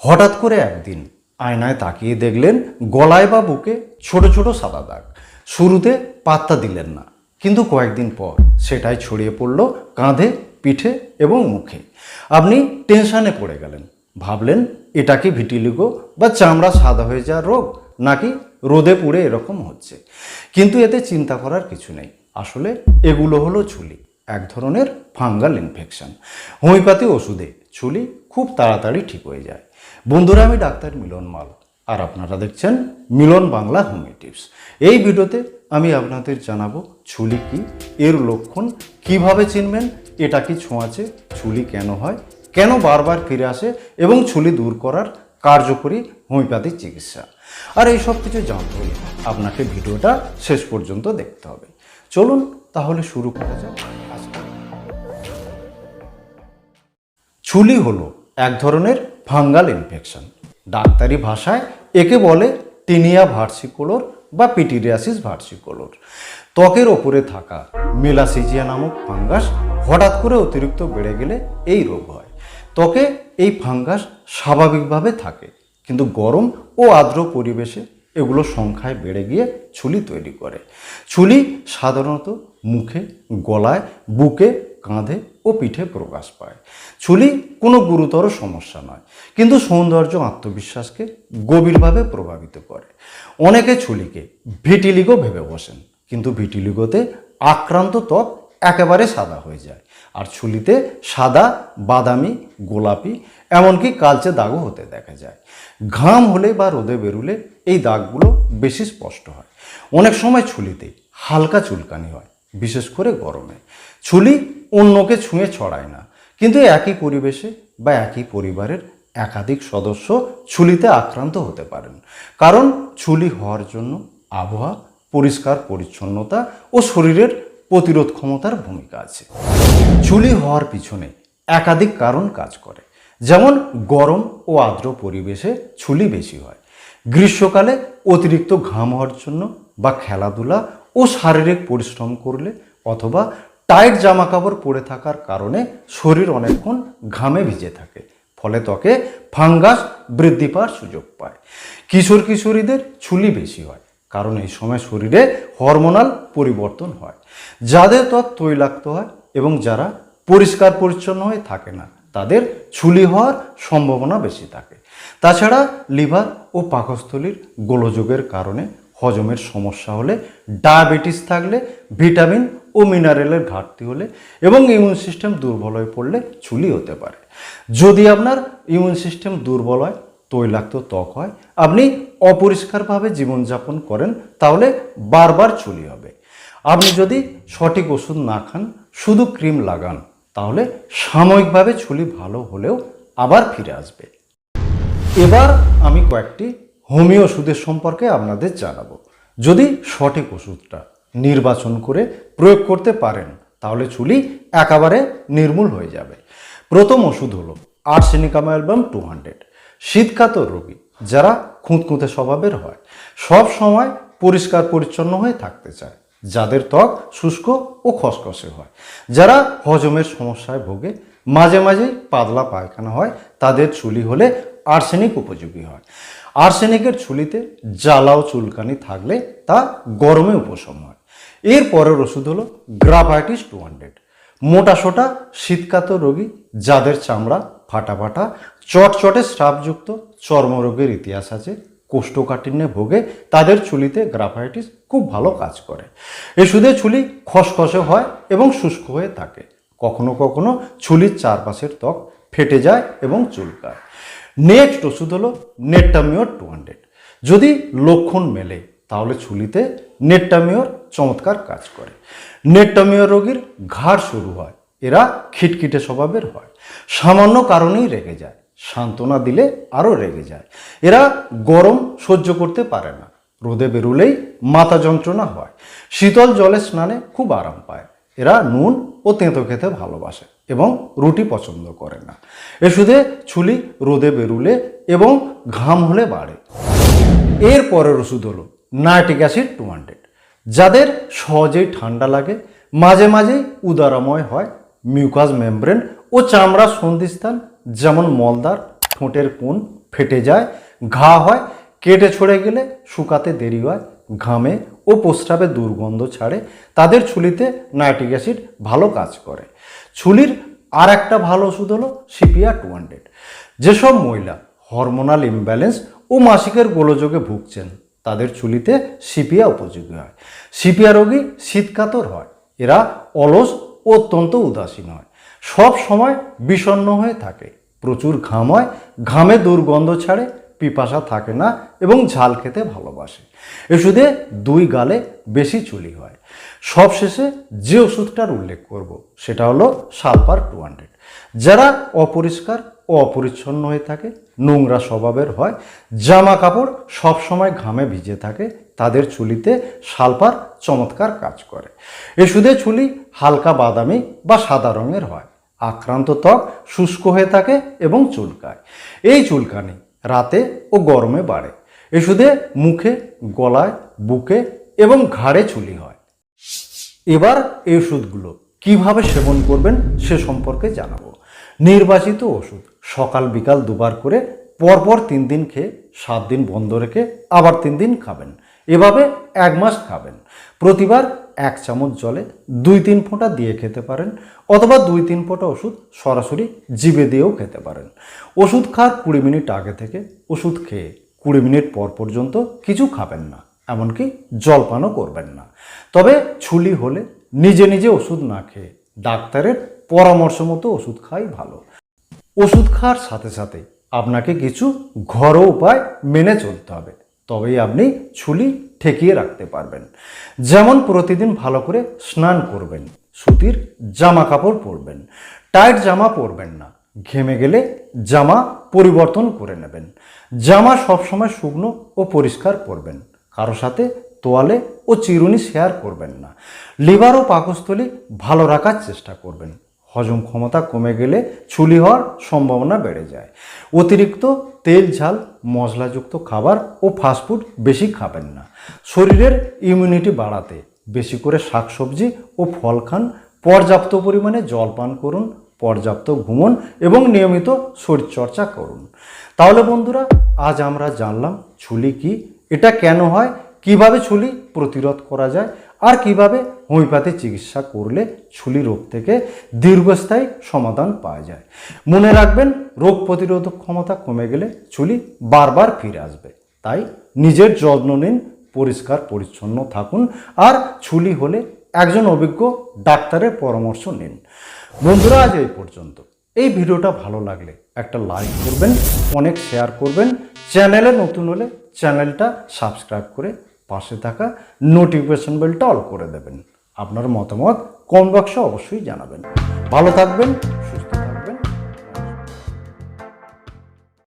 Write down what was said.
হঠাৎ করে একদিন আয়নায় তাকিয়ে দেখলেন গলায় বা বুকে ছোট ছোট সাদা দাগ। শুরুতে পাত্তা দিলেন না, কিন্তু কয়েকদিন পর সেটাই ছড়িয়ে পড়ল কাঁধে, পিঠে এবং মুখে। আপনি টেনশানে পড়ে গেলেন। ভাবলেন, এটা কি ভিটিলিগো বা চামড়া সাদা হয়ে যাওয়ার রোগ, নাকি রোদে পুড়ে এরকম হচ্ছে? কিন্তু এতে চিন্তা করার কিছু নেই। আসলে এগুলো হলো ছুলি এক ধরনের ফাঙ্গাল ইনফেকশন। হোমিওপ্যাথি ওষুধে ছুলি খুব তাড়াতাড়ি ঠিক হয়ে যায়। বন্ধুরা, আমি ডাক্তার মিলন মাল, আর আপনারা দেখছেন মিলন বাংলা হোমিও টিপস এই ভিডিওতে আমি আপনাদের জানাব ছুলি কি, এর লক্ষণ, কীভাবে চিনবেন, এটা কি ছোঁয়াচে, ছুলি কেন হয়, কেন বারবার ফিরে আসে, এবং ছুলি দূর করার কার্যকরী হোমিওপ্যাথিক চিকিৎসা। আর এই সব কিছু জানতে হলে আপনাকে ভিডিওটা শেষ পর্যন্ত দেখতে হবে। চলুন তাহলে শুরু করা যাক ছুলি হলো এক ধরনের ফাঙ্গাল ইনফেকশন। ডাক্তারি ভাষায় একে বলে টিনিয়া ভার্সিকোলোর বা পিটিরিয়াসিস ভার্সিকোলোর। ত্বকের ওপরে থাকা মেলাসিজিয়া নামক ফাঙ্গাস হঠাৎ করে অতিরিক্ত বেড়ে গেলে এই রোগ হয়। ত্বকে এই ফাঙ্গাস স্বাভাবিকভাবে থাকে, কিন্তু গরম ও আর্দ্র পরিবেশে এগুলো সংখ্যায় বেড়ে গিয়ে ছুলি তৈরি করে। ছুলি সাধারণত মুখে, গলায়, বুকে কাঁধে ও পিঠে প্রকাশ পায়। ছুলি কোনো গুরুতর সমস্যা নয়, কিন্তু সৌন্দর্য আত্মবিশ্বাসকে গভীরভাবে প্রভাবিত করে। অনেকে ছুলিকে ভিটিলিগো ভেবে বসেন, কিন্তু ভিটিলিগোতে আক্রান্ত ত্বক একেবারে সাদা হয়ে যায়, আর ছুলিতে সাদা, বাদামি, গোলাপি, এমনকি কালচে দাগও হতে দেখা যায়। ঘাম হলে বা রোদে বেরুলে এই দাগগুলো বেশি স্পষ্ট হয়। অনেক সময় ছুলিতে হালকা চুলকানি হয়, বিশেষ করে গরমে। ছুলি অন্যকে ছুঁয়ে ছড়ায় না। কিন্তু একই পরিবেশে বা একই পরিবারের একাধিক সদস্য ছুলিতে আক্রান্ত হতে পারেন। কারণ ছুলি হওয়ার জন্য আবহাওয়া, পরিষ্কার পরিচ্ছন্নতা ও শরীরের প্রতিরোধ ক্ষমতার ভূমিকা আছে। ছুলি হওয়ার পিছনে একাধিক কারণ কাজ করে। যেমন গরম ও আর্দ্র পরিবেশে ছুলি বেশি হয়। গ্রীষ্মকালে অতিরিক্ত ঘাম হওয়ার জন্য বা খেলাধুলা ও শারীরিক পরিশ্রম করলে অথবা টাইট জামা কাপড় পরে থাকার কারণে শরীর অনেকক্ষণ ঘামে ভিজে থাকে। ফলে ত্বকে ফাঙ্গাস বৃদ্ধি পাওয়ার সুযোগ পায়। কিশোর কিশোরীদের ছুলি বেশি হয়, কারণ এই সময় শরীরে হরমোনাল পরিবর্তন হয়। যাদের ত্বক তৈলাক্ত হয় এবং যারা পরিষ্কার পরিচ্ছন্ন হয়ে থাকে না, তাদের ছুলি হওয়ার সম্ভাবনা বেশি থাকে। তাছাড়া লিভার ও পাকস্থলীর গোলযোগের কারণে হজমের সমস্যা হলে ডায়াবেটিস থাকলে ভিটামিন ও মিনারেলের ঘাটতি হলে এবং ইমিউন সিস্টেম দুর্বল হয়ে পড়লে চুলি হতে পারে। যদি আপনার ইমিউন সিস্টেম দুর্বল হয়, তৈলাক্ত ত্বক হয়, আপনি অপরিষ্কারভাবে জীবনযাপন করেন, তাহলে বারবার চুলি হবে। আপনি যদি সঠিক ওষুধ না খান, শুধু ক্রিম লাগান, তাহলে সাময়িকভাবে চুলি ভালো হলেও আবার ফিরে আসবে। এবার আমি কয়েকটি হোমিও ওষুধের সম্পর্কে আপনাদের জানাব। যদি সঠিক ওষুধটা নির্বাচন করে প্রয়োগ করতে পারেন, তাহলে চুলি একেবারে নির্মূল হয়ে যাবে। প্রথম ওষুধ হলো আর্সেনিকাম অ্যালবাম টু হান্ড্রেড। শীতকাতর রোগী, যারা খুঁতখুঁতে স্বভাবের হয়, সব সময় পরিষ্কার পরিচ্ছন্ন হয়ে থাকতে চায়, যাদের ত্বক শুষ্ক ও খসখসে হয়। যারা হজমের সমস্যায় ভোগে, মাঝে মাঝেই পাতলা পায়খানা হয়, তাদের চুলি হলে আর্সেনিক উপযোগী হয়। আর্সেনিকের ছুলিতে জ্বালা ও চুলকানি থাকলে তা গরমে উপশম হয়। এর পরের ওষুধ হলো গ্রাফাইটিস টু হান্ড্রেড। মোটা সোটা রোগী, যাদের চামড়া ফাটা ফাটা, চটচটে স্রাবযুক্ত, চর্মরোগের ইতিহাস আছে, কোষ্ঠকাঠিন্যে ভোগে, তাদের চুলিতে গ্রাফাইটিস খুব ভালো কাজ করে। ওষুধে চুলি খসখসে হয় এবং শুষ্ক হয়ে থাকে। কখনো কখনো চুলির চারপাশের ত্বক ফেটে যায় এবং চুলকায়। নেক্সট ওষুধ হলো নেটটামিওর টু হান্ড্রেড। যদি লক্ষণ মেলে, তাহলে ছুলিতে নেটটামিওর চমৎকার কাজ করে। নেটটামিওর রোগীর ঘাড় শুরু হয়, এরা খিটখিটে স্বভাবের হয়। সামান্য কারণেই রেগে যায়, সান্ত্বনা দিলে আরও রেগে যায়। এরা গরম সহ্য করতে পারে না, রোদে বেরুলেই মাথা যন্ত্রণা হয়, শীতল জলে স্নানে খুব আরাম পায়। এরা নুন ও তেঁতো খেতে ভালোবাসে এবং রুটি পছন্দ করে না। এষুধে ছুলি রোদে বেরুলে এবং ঘাম হলে বাড়ে। এর পরের ওষুধ হলো নাইট্রিক অ্যাসিড টু হান্ড্রেড। যাদের সহজেই ঠান্ডা লাগে, মাঝে মাঝেই উদারাময় হয় মিউকাস মেমব্রেন ও চামড়ার সন্ধিস্থান, যেমন মলদার ঠোঁটের কোণ ফেটে যায়, ঘা হয়, কেটে ছড়ে গেলে শুকাতে দেরি হয়, ঘামে ও প্রস্রাবে দুর্গন্ধ ছাড়ে, তাদের ছুলিতে নাইট্রিক অ্যাসিড ভালো কাজ করে। ছুলির আর একটা ভালো ওষুধ হলো সিপিআর টু হান্ড্রেড। যেসব মহিলা হরমোনাল ইমব্যালেন্স ও মাসিকের গোলযোগে ভুগছেন তাদের চুলিতে সিপিয়া উপযোগী হয়। সিপিয়া রোগী শীতকাতর হয়। এরা অলস অত্যন্ত উদাসীন হয়। সব সময় বিষণ্ণ হয়ে থাকে। প্রচুর ঘাম হয়, ঘামে দুর্গন্ধ ছাড়ে, পিপাসা থাকে না এবং ঝাল খেতে ভালোবাসে। ওষুধে দুই গালে বেশি চুলি হয়। সবশেষে যে ওষুধটার উল্লেখ করব, সেটা হলো সালফার টু হান্ড্রেড। যারা অপরিষ্কার অপরিচ্ছন্ন হয়ে থাকে, নোংরা স্বভাবের হয়, জামা কাপড় সবসময় ঘামে ভিজে থাকে, তাদের চুলিতে সালফার চমৎকার কাজ করে। ওষুধে চুলি হালকা বাদামি বা সাদা রঙের হয়, আক্রান্ত ত্বক শুষ্ক হয়ে থাকে এবং চুলকায়। এই চুলকানি রাতে ও গরমে বাড়ে। ওষুধে মুখে, গলায়, বুকে এবং ঘাড়ে চুলি হয়। এবার এই ওষুধগুলো কীভাবে সেবন করবেন সে সম্পর্কে জানাব। নির্বাচিত ওষুধ সকাল, বিকাল দুবার করে পরপর তিন দিন খেয়ে, সাত দিন বন্ধ রেখে আবার তিন দিন খাবেন। এভাবে এক মাস খাবেন। প্রতিবার এক চামচ জলে দুই তিন ফোঁটা দিয়ে খেতে পারেন অথবা দুই তিন ফোঁটা ওষুধ সরাসরি জিভে দিয়েও খেতে পারেন। ওষুধ খাওয়ার কুড়ি মিনিট আগে থেকে ওষুধ খেয়ে কুড়ি মিনিট পর পর্যন্ত কিছু খাবেন না, এমনকি জলপানও করবেন না। তবে ছুলি হলে নিজে নিজে ওষুধ না খেয়ে ডাক্তারের পরামর্শ মতো ওষুধ খাই ভালো। ওষুধ খাওয়ার সাথে সাথে আপনাকে কিছু ঘরোয়া উপায় মেনে চলতে হবে। তবেই আপনি ছুলি ঠেকিয়ে রাখতে পারবেন। যেমন প্রতিদিন ভালো করে স্নান করবেন, সুতির জামা কাপড় পরবেন, টাইট জামা পরবেন না, ঘেমে গেলে জামা পরিবর্তন করে নেবেন। জামা সবসময় শুকনো ও পরিষ্কার করবেন কারও সাথে তোয়ালে ও চিরুনি শেয়ার করবেন না। লিভার ও পাকস্থলী ভালো রাখার চেষ্টা করবেন। হজম ক্ষমতা কমে গেলে ছুলি হওয়ার সম্ভাবনা বেড়ে যায়। অতিরিক্ত তেল, ঝাল, মশলাযুক্ত খাবার ও ফাস্টফুড বেশি খাবেন না। শরীরের ইমিউনিটি বাড়াতে বেশি করে শাকসবজি ও ফল খান। পর্যাপ্ত পরিমাণে জল পান করুন, পর্যাপ্ত ঘুমন এবং নিয়মিত শরীরচর্চা করুন। তাহলে বন্ধুরা, আজ আমরা জানলাম ছুলি কি, এটা কেন হয়, কীভাবে ছুলি প্রতিরোধ করা যায়, আর কীভাবে হোমিওপ্যাথি চিকিৎসা করলে ছুলি রোগ থেকে দীর্ঘস্থায়ী সমাধান পাওয়া যায়। মনে রাখবেন, রোগ প্রতিরোধক ক্ষমতা কমে গেলে ছুলি বারবার ফিরে আসবে। তাই নিজের যত্ন নিন, পরিষ্কার, পরিচ্ছন্ন থাকুন আর ছুলি হলে একজন অভিজ্ঞ ডাক্তারের পরামর্শ নিন। বন্ধুরা, আজ এই পর্যন্ত। এই ভিডিওটা ভালো লাগলে একটা লাইক করবেন, অনেক শেয়ার করবেন। চ্যানেলে নতুন হলে চ্যানেলটা সাবস্ক্রাইব করে পাশে থাকা নোটিফিকেশন বেলটা অল করে দেবেন। আপনার মতামত কমেন্ট বক্সে অবশ্যই জানাবেন। ভালো থাকবেন